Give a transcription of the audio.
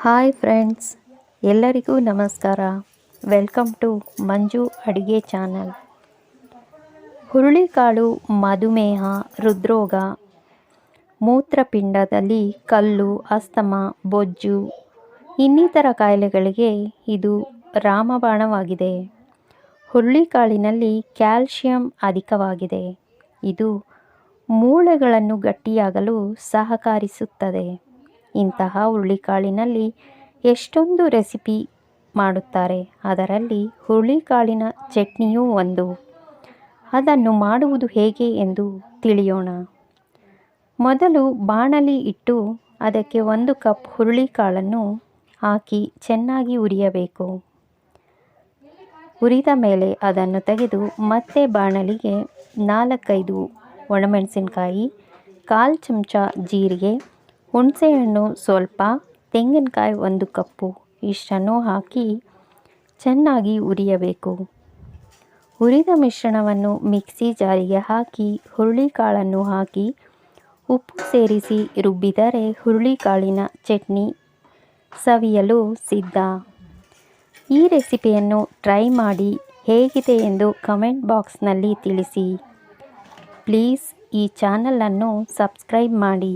Hi friends ಎಲ್ಲರಿಗೂ ನಮಸ್ಕಾರ. Welcome to ಮಂಜು ಅಡಿಗೆ ಚಾನಲ್ ಹುರುಳಿಕಾಳು, ಮಧುಮೇಹ, ಹೃದ್ರೋಗ, ಮೂತ್ರಪಿಂಡದಲ್ಲಿ ಕಲ್ಲು, ಅಸ್ತಮ, ಬೊಜ್ಜು, ಇನ್ನಿತರ ಕಾಯಿಲೆಗಳಿಗೆ ಇದು ರಾಮಬಾಣವಾಗಿದೆ. ಹುರುಳಿಕಾಳಿನಲ್ಲಿ ಕ್ಯಾಲ್ಶಿಯಂ ಅಧಿಕವಾಗಿದೆ. ಇದು ಮೂಳೆಗಳನ್ನು ಗಟ್ಟಿಯಾಗಲು ಸಹಕರಿಸುತ್ತದೆ. ಇಂತಹ ಹುರುಳಿಕಾಳಿನಲ್ಲಿ ಎಷ್ಟೊಂದು ರೆಸಿಪಿ ಮಾಡುತ್ತಾರೆ. ಅದರಲ್ಲಿ ಹುರುಳಿಕಾಳಿನ ಚಟ್ನಿಯೂ ಒಂದು. ಅದನ್ನು ಮಾಡುವುದು ಹೇಗೆ ಎಂದು ತಿಳಿಯೋಣ. ಮೊದಲು ಬಾಣಲಿ ಇಟ್ಟು ಅದಕ್ಕೆ ಒಂದು ಕಪ್ ಹುರುಳಿಕಾಳನ್ನು ಹಾಕಿ ಚೆನ್ನಾಗಿ ಉರಿಯಬೇಕು. ಉರಿದ ಮೇಲೆ ಅದನ್ನು ತೆಗೆದು ಮತ್ತೆ ಬಾಣಲಿಗೆ ನಾಲ್ಕೈದು ಒಣಮೆಣಸಿನಕಾಯಿ, ಕಾಲು ಚಮಚ ಜೀರಿಗೆ ಹುಣಸೆಹಣ್ಣು ಸ್ವಲ್ಪ, ತೆಂಗಿನಕಾಯಿ ಒಂದು ಕಪ್ಪು, ಇಷ್ಟನ್ನು ಹಾಕಿ ಚೆನ್ನಾಗಿ ಉರಿಯಬೇಕು ಹುರಿದ ಮಿಶ್ರಣವನ್ನು ಮಿಕ್ಸಿ ಜಾರಿಗೆ ಹಾಕಿ ಹುರುಳಿಕಾಳನ್ನು ಹಾಕಿ, ಉಪ್ಪು ಸೇರಿಸಿ ರುಬ್ಬಿದರೆ ಹುರುಳಿಕಾಳಿನ ಚಟ್ನಿ ಸವಿಯಲು ಸಿದ್ಧ. ಈ ರೆಸಿಪಿಯನ್ನು ಟ್ರೈ ಮಾಡಿ ಹೇಗಿದೆ ಎಂದು ಕಮೆಂಟ್ ಬಾಕ್ಸ್ನಲ್ಲಿ ತಿಳಿಸಿ. ಪ್ಲೀಸ್ ಈ ಚಾನಲನ್ನು ಸಬ್ಸ್ಕ್ರೈಬ್ ಮಾಡಿ.